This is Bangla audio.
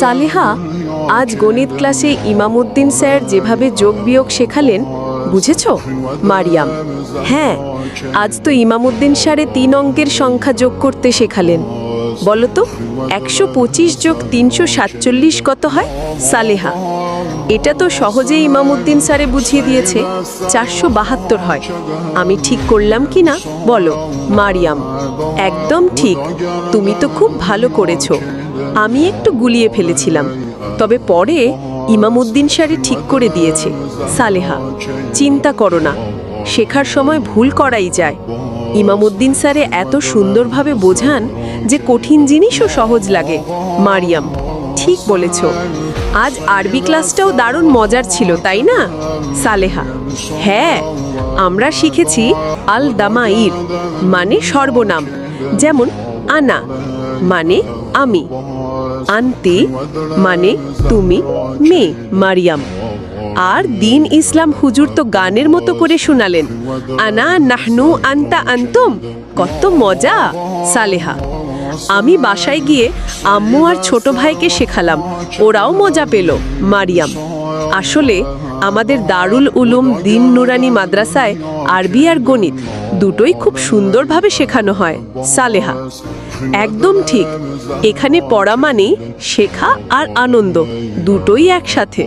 সালেহা, আজ গণিত ক্লাসে ইমামুদ্দিন স্যার যেভাবে যোগ বিয়োগ শেখালেন, বুঝেছ? মারিয়াম। হ্যাঁ আজ তো ইমামুদ্দিন স্যারে তিন অঙ্কের সংখ্যা যোগ করতে শেখালেন। বলো তো, একশো পঁচিশ যোগ তিনশো সাতচল্লিশ কত হয়? সালেহা, এটা তো সহজেই ইমামুদ্দিন স্যারে বুঝিয়ে দিয়েছে, চারশো বাহাত্তর হয়। আমি ঠিক করলাম কি না? বলো। মারিয়াম, একদম ঠিক। তুমি তো খুব ভালো করেছ। আমি একটু গুলিয়ে ফেলেছিলাম। তবে পরে ইমামুদ্দিন স্যারে ঠিক করে দিয়েছে। সালেহা, চিন্তা করো না। শেখার সময় ভুল করাই যায়। ইমামুদ্দিন স্যারে এত সুন্দরভাবে বোঝান যে কঠিন জিনিসও সহজ লাগে। মারিয়াম, ঠিক বলেছ। আজ আরবি ক্লাসটাও দারুণ মজার ছিল, তাই না? সালেহা হ্যাঁ আমরা শিখেছি আল দামাইর মানে সর্বনাম, যেমন আনা মানে আমি। আন্তি মানে তুমি, মেয়ে, মারিয়াম। আর দিন ইসলাম হুজুর তো গানের মতো করে শোনালেন। আনা নাহনু আন্তা আন্তুম, কত মজা, সালেহা। আমি বাসায় গিয়ে আম্মু আর ছোট ভাইকে শেখালাম, ওরাও মজা পেল, মারিয়াম। আসলে আমাদের দারুল উলুম দিন নুরানি মাদ্রাসায় আরবি আর গণিত দুটোই খুব সুন্দরভাবে শেখানো হয়, সালেহা। একদম ঠিক, এখানে পড়া মানেই শেখা আর আনন্দ, দুটোই একসাথে।